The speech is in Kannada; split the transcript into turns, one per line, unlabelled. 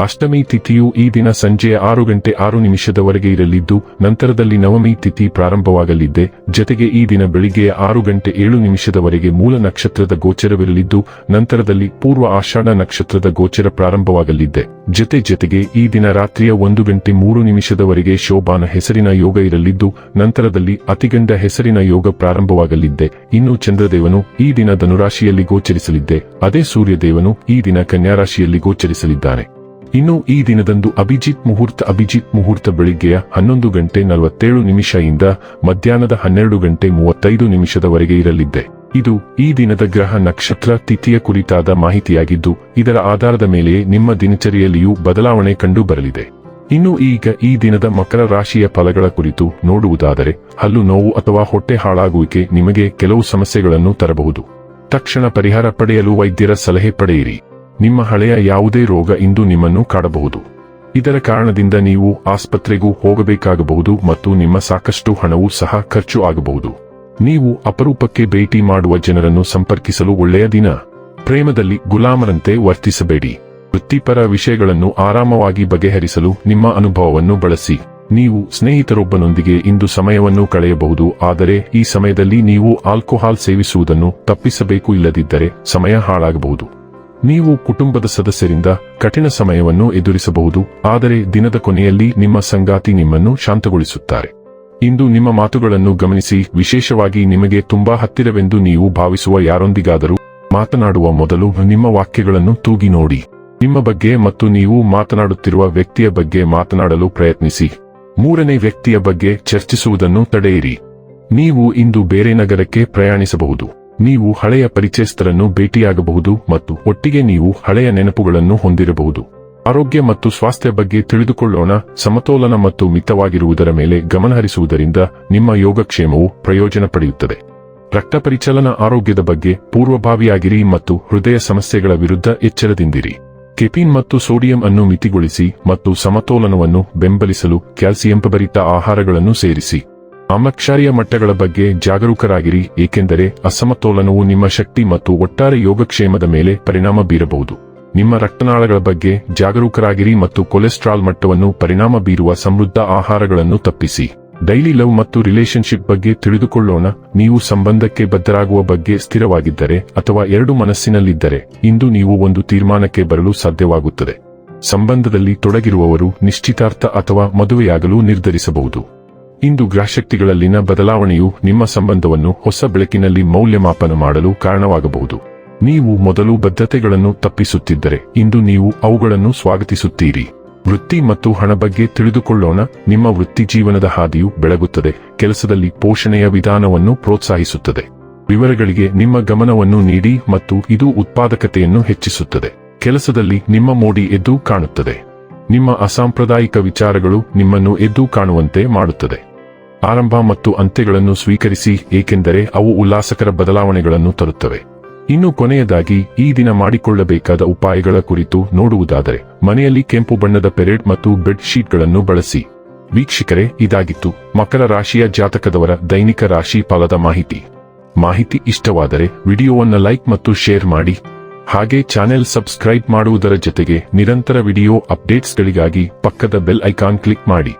ಅಷ್ಟಮಿ ತಿಥಿಯು ಈ ದಿನ ಸಂಜೆಯ ಆರು ಗಂಟೆ ಆರು ನಿಮಿಷದವರೆಗೆ ಇರಲಿದ್ದು, ನಂತರದಲ್ಲಿ ನವಮಿ ತಿಥಿ ಪ್ರಾರಂಭವಾಗಲಿದ್ದೆ. ಜತೆಗೆ ಈ ದಿನ ಬೆಳಿಗ್ಗೆಯ ಆರು ಗಂಟೆ ಏಳು ನಿಮಿಷದವರೆಗೆ ಮೂಲ ನಕ್ಷತ್ರದ ಗೋಚರವಿರಲಿದ್ದು, ನಂತರದಲ್ಲಿ ಪೂರ್ವ ಆಷಾಢ ನಕ್ಷತ್ರದ ಗೋಚರ ಪ್ರಾರಂಭವಾಗಲಿದೆ ಜತೆ ಜತೆಗೆ ಈ ದಿನ ರಾತ್ರಿಯ ಒಂದು ಗಂಟೆ ಮೂರು ನಿಮಿಷದವರೆಗೆ ಶೋಭಾನ ಹೆಸರಿನ ಯೋಗ ಇರಲಿದ್ದು, ನಂತರದಲ್ಲಿ ಅತಿಗಂಡ ಹೆಸರಿನ ಯೋಗ ಪ್ರಾರಂಭವಾಗಲಿದ್ದೆ. ಇನ್ನು ಚಂದ್ರದೇವನು ಈ ದಿನ ಧನುರಾಶಿಯಲ್ಲಿ ಗೋಚರಿಸಲಿದ್ದೆ. ಅದೇ ಸೂರ್ಯದೇವನು ಈ ದಿನ ಕನ್ಯಾರಾಶಿಯಲ್ಲಿ ಗೋಚರಿಸಲಿದ್ದಾನೆ. ಇನ್ನು ಈ ದಿನದಂದು ಅಭಿಜಿತ್ ಮುಹೂರ್ತ ಅಭಿಜಿತ್ ಮುಹೂರ್ತ ಬೆಳಿಗ್ಗೆಯ ಹನ್ನೊಂದು ಗಂಟೆ ನಲವತ್ತೇಳು ನಿಮಿಷದಿಂದ ಮಧ್ಯಾಹ್ನದ ಹನ್ನೆರಡು ಗಂಟೆ ಮೂವತ್ತೈದು ನಿಮಿಷದವರೆಗೆ ಇರಲಿದ್ದೆ. ಇದು ಈ ದಿನದ ಗ್ರಹ ನಕ್ಷತ್ರ ತಿಥಿಯ ಕುರಿತಾದ ಮಾಹಿತಿಯಾಗಿದ್ದು, ಇದರ ಆಧಾರದ ಮೇಲೆಯೇ ನಿಮ್ಮ ದಿನಚರಿಯಲ್ಲಿಯೂ ಬದಲಾವಣೆ ಕಂಡು ಬರಲಿದೆ ಇನ್ನು ಈಗ ಈ ದಿನದ ಮಕರ ರಾಶಿಯ ಫಲಗಳ ಕುರಿತು ನೋಡುವುದಾದರೆ, ಹಲ್ಲು ನೋವು ಅಥವಾ ಹೊಟ್ಟೆ ಹಾಳಾಗುವಿಕೆ ನಿಮಗೆ ಕೆಲವು ಸಮಸ್ಯೆಗಳನ್ನು ತರಬಹುದು. ತಕ್ಷಣ ಪರಿಹಾರ ಪಡೆಯಲು ವೈದ್ಯರ ಸಲಹೆ ಪಡೆಯಿರಿ. ನಿಮ್ಮ ಹಳೆಯ ಯಾವುದೇ ರೋಗ ಇಂದು ನಿಮ್ಮನ್ನು ಕಾಡಬಹುದು. ಇದರ ಕಾರಣದಿಂದ ನೀವು ಆಸ್ಪತ್ರೆಗೂ ಹೋಗಬೇಕಾಗಬಹುದು ಮತ್ತು ನಿಮ್ಮ ಸಾಕಷ್ಟು ಹಣವೂ ಸಹ ಖರ್ಚು ಆಗಬಹುದು. ನೀವು ಅಪರೂಪಕ್ಕೆ ಭೇಟಿ ಮಾಡುವ ಜನರನ್ನು ಸಂಪರ್ಕಿಸಲು ಒಳ್ಳೆಯ ದಿನ. ಪ್ರೇಮದಲ್ಲಿ ಗುಲಾಮರಂತೆ ವರ್ತಿಸಬೇಡಿ. ವೃತ್ತಿಪರ ವಿಷಯಗಳನ್ನು ಆರಾಮವಾಗಿ ಬಗೆಹರಿಸಲು ನಿಮ್ಮ ಅನುಭವವನ್ನು ಬಳಸಿ. ನೀವು ಸ್ನೇಹಿತರೊಬ್ಬನೊಂದಿಗೆ ಇಂದು ಸಮಯವನ್ನು ಕಳೆಯಬಹುದು, ಆದರೆ ಈ ಸಮಯದಲ್ಲಿ ನೀವು ಆಲ್ಕೋಹಾಲ್ ಸೇವಿಸುವುದನ್ನು ತಪ್ಪಿಸಬೇಕು ಇಲ್ಲದಿದ್ದರೆ ಸಮಯ ಹಾಳಾಗಬಹುದು. ನೀವು ಕುಟುಂಬದ ಸದಸ್ಯರಿಂದ ಕಠಿಣ ಸಮಯವನ್ನು ಎದುರಿಸಬಹುದು, ಆದರೆ ದಿನದ ಕೊನೆಯಲ್ಲಿ ನಿಮ್ಮ ಸಂಗಾತಿ ನಿಮ್ಮನ್ನು ಶಾಂತಗೊಳಿಸುತ್ತಾರೆ. ಇಂದು ನಿಮ್ಮ ಮಾತುಗಳನ್ನು ಗಮನಿಸಿ, ವಿಶೇಷವಾಗಿ ನಿಮಗೆ ತುಂಬಾ ಹತ್ತಿರವೆಂದು ನೀವು ಭಾವಿಸುವ ಯಾರೊಂದಿಗಾದರೂ ಮಾತನಾಡುವ ಮೊದಲು ನಿಮ್ಮ ವಾಕ್ಯಗಳನ್ನು ತೂಗಿ ನೋಡಿ. ನಿಮ್ಮ ಬಗ್ಗೆ ಮತ್ತು ನೀವು ಮಾತನಾಡುತ್ತಿರುವ ವ್ಯಕ್ತಿಯ ಬಗ್ಗೆ ಮಾತನಾಡಲು ಪ್ರಯತ್ನಿಸಿ. ಮೂರನೇ ವ್ಯಕ್ತಿಯ ಬಗ್ಗೆ ಚರ್ಚಿಸುವುದನ್ನು ತಡೆಯಿರಿ. ನೀವು ಇಂದು ಬೇರೆ ನಗರಕ್ಕೆ ಪ್ರಯಾಣಿಸಬಹುದು. ನೀವು ಹಳೆಯ ಪರಿಚಯಸ್ಥರನ್ನು ಭೇಟಿಯಾಗಬಹುದು ಮತ್ತು ಒಟ್ಟಿಗೆ ನೀವು ಹಳೆಯ ನೆನಪುಗಳನ್ನು ಹೊಂದಿರಬಹುದು. ಆರೋಗ್ಯ ಮತ್ತು ಸ್ವಾಸ್ಥ್ಯ ಬಗ್ಗೆ ತಿಳಿದುಕೊಳ್ಳೋಣ, ಸಮತೋಲನ ಮತ್ತು ಮಿತವಾಗಿರುವುದರ ಮೇಲೆ ಗಮನಹರಿಸುವುದರಿಂದ ನಿಮ್ಮ ಯೋಗಕ್ಷೇಮವು ಪ್ರಯೋಜನ ಪಡೆಯುತ್ತದೆ. ರಕ್ತ ಪರಿಚಲನ ಆರೋಗ್ಯದ ಬಗ್ಗೆ ಪೂರ್ವಭಾವಿಯಾಗಿರಿ ಮತ್ತು ಹೃದಯ ಸಮಸ್ಯೆಗಳ ವಿರುದ್ಧ ಎಚ್ಚರದಿಂದಿರಿ. ಕೆಪಿನ್ ಮತ್ತು ಸೋಡಿಯಂ ಅನ್ನು ಮಿತಿಗೊಳಿಸಿ ಮತ್ತು ಸಮತೋಲನವನ್ನು ಬೆಂಬಲಿಸಲು ಕ್ಯಾಲ್ಸಿಯಂ ಭರಿತ ಆಹಾರಗಳನ್ನು ಸೇರಿಸಿ. ಆಮ್ಲಕ್ಷಾರಿಯ ಮಟ್ಟಗಳ ಬಗ್ಗೆ ಜಾಗರೂಕರಾಗಿರಿ, ಏಕೆಂದರೆ ಅಸಮತೋಲನವು ನಿಮ್ಮ ಶಕ್ತಿ ಮತ್ತು ಒಟ್ಟಾರೆ ಯೋಗಕ್ಷೇಮದ ಮೇಲೆ ಪರಿಣಾಮ ಬೀರಬಹುದು. ನಿಮ್ಮ ರಕ್ತನಾಳಗಳ ಬಗ್ಗೆ ಜಾಗರೂಕರಾಗಿರಿ ಮತ್ತು ಕೊಲೆಸ್ಟ್ರಾಲ್ ಮಟ್ಟವನ್ನು ಪರಿಣಾಮ ಬೀರುವ ಸಮೃದ್ಧ ಆಹಾರಗಳನ್ನು ತಪ್ಪಿಸಿ. ಡೈಲಿ ಲವ್ ಮತ್ತು ರಿಲೇಶನ್ಶಿಪ್ ಬಗ್ಗೆ ತಿಳಿದುಕೊಳ್ಳೋಣ, ನೀವು ಸಂಬಂಧಕ್ಕೆ ಬದ್ಧರಾಗುವ ಬಗ್ಗೆ ಸ್ಥಿರವಾಗಿದ್ದರೆ ಅಥವಾ ಎರಡು ಮನಸ್ಸಿನಲ್ಲಿದ್ದರೆ, ಇಂದು ನೀವು ಒಂದು ತೀರ್ಮಾನಕ್ಕೆ ಬರಲು ಸಾಧ್ಯವಾಗುತ್ತದೆ. ಸಂಬಂಧದಲ್ಲಿ ತೊಡಗಿರುವವರು ನಿಶ್ಚಿತಾರ್ಥ ಅಥವಾ ಮದುವೆಯಾಗಲು ನಿರ್ಧರಿಸಬಹುದು. ಇಂದು ಗ್ರಹಶಕ್ತಿಗಳಲ್ಲಿನ ಬದಲಾವಣೆಯು ನಿಮ್ಮ ಸಂಬಂಧವನ್ನು ಹೊಸ ಬೆಳಕಿನಲ್ಲಿ ಮೌಲ್ಯಮಾಪನ ಮಾಡಲು ಕಾರಣವಾಗಬಹುದು. ನೀವು ಮೊದಲು ಬದ್ಧತೆಗಳನ್ನು ತಪ್ಪಿಸುತ್ತಿದ್ದರೆ ಇಂದು ನೀವು ಅವುಗಳನ್ನು ಸ್ವಾಗತಿಸುತ್ತೀರಿ. ವೃತ್ತಿ ಮತ್ತು ಹಣ ಬಗ್ಗೆ ತಿಳಿದುಕೊಳ್ಳೋಣ. ನಿಮ್ಮ ವೃತ್ತಿ ಜೀವನದ ಹಾದಿಯು ಬೆಳಗುತ್ತದೆ, ಕೆಲಸದಲ್ಲಿ ಪೋಷಣೆಯ ವಿಧಾನವನ್ನು ಪ್ರೋತ್ಸಾಹಿಸುತ್ತದೆ. ವಿವರಗಳಿಗೆ ನಿಮ್ಮ ಗಮನವನ್ನು ನೀಡಿ ಮತ್ತು ಇದು ಉತ್ಪಾದಕತೆಯನ್ನು ಹೆಚ್ಚಿಸುತ್ತದೆ. ಕೆಲಸದಲ್ಲಿ ನಿಮ್ಮ ಮೋಡಿ ಎದ್ದು ಕಾಣುತ್ತದೆ. ನಿಮ್ಮ ಅಸಾಂಪ್ರದಾಯಿಕ ವಿಚಾರಗಳು ನಿಮ್ಮನ್ನು ಎದ್ದು ಕಾಣುವಂತೆ ಮಾಡುತ್ತದೆ. ಆರಂಭ ಮತ್ತು ಅಂತ್ಯಗಳನ್ನು ಸ್ವೀಕರಿಸಿ, ಏಕೆಂದರೆ ಅವು ಉಲ್ಲಾಸಕರ ಬದಲಾವಣೆಗಳನ್ನು ತರುತ್ತವೆ. ಇನ್ನು ಕೊನೆಯದಾಗಿ, ಈ ದಿನ ಮಾಡಿಕೊಳ್ಳಬೇಕಾದ ಉಪಾಯಗಳ ಕುರಿತು ನೋಡುವುದಾದರೆ, ಮನೆಯಲ್ಲಿ ಕೆಂಪು ಬಣ್ಣದ ಪೆರೇಡ್ ಮತ್ತು ಬೆಡ್ ಶೀಟ್ಗಳನ್ನು ಬಳಸಿ. ವೀಕ್ಷಕರೇ, ಇದಾಗಿತ್ತು. ಮಕರ ರಾಶಿಯ ಜಾತಕದವರ ದೈನಿಕ ರಾಶಿ ಫಲದ ಮಾಹಿತಿ. ಮಾಹಿತಿ ಇಷ್ಟವಾದರೆ, ವಿಡಿಯೋವನ್ನು ಲೈಕ್ ಮತ್ತು ಶೇರ್ ಮಾಡಿ. ಹಾಗೆ ಚಾನೆಲ್ ಸಬ್ಸ್ಕ್ರೈಬ್ ಮಾಡುವುದರ ಜೊತೆಗೆ ನಿರಂತರ ವಿಡಿಯೋ ಅಪ್ಡೇಟ್ಸ್ಗಳಿಗಾಗಿ ಪಕ್ಕದ ಬೆಲ್ ಐಕಾನ್ ಕ್ಲಿಕ್ ಮಾಡಿ.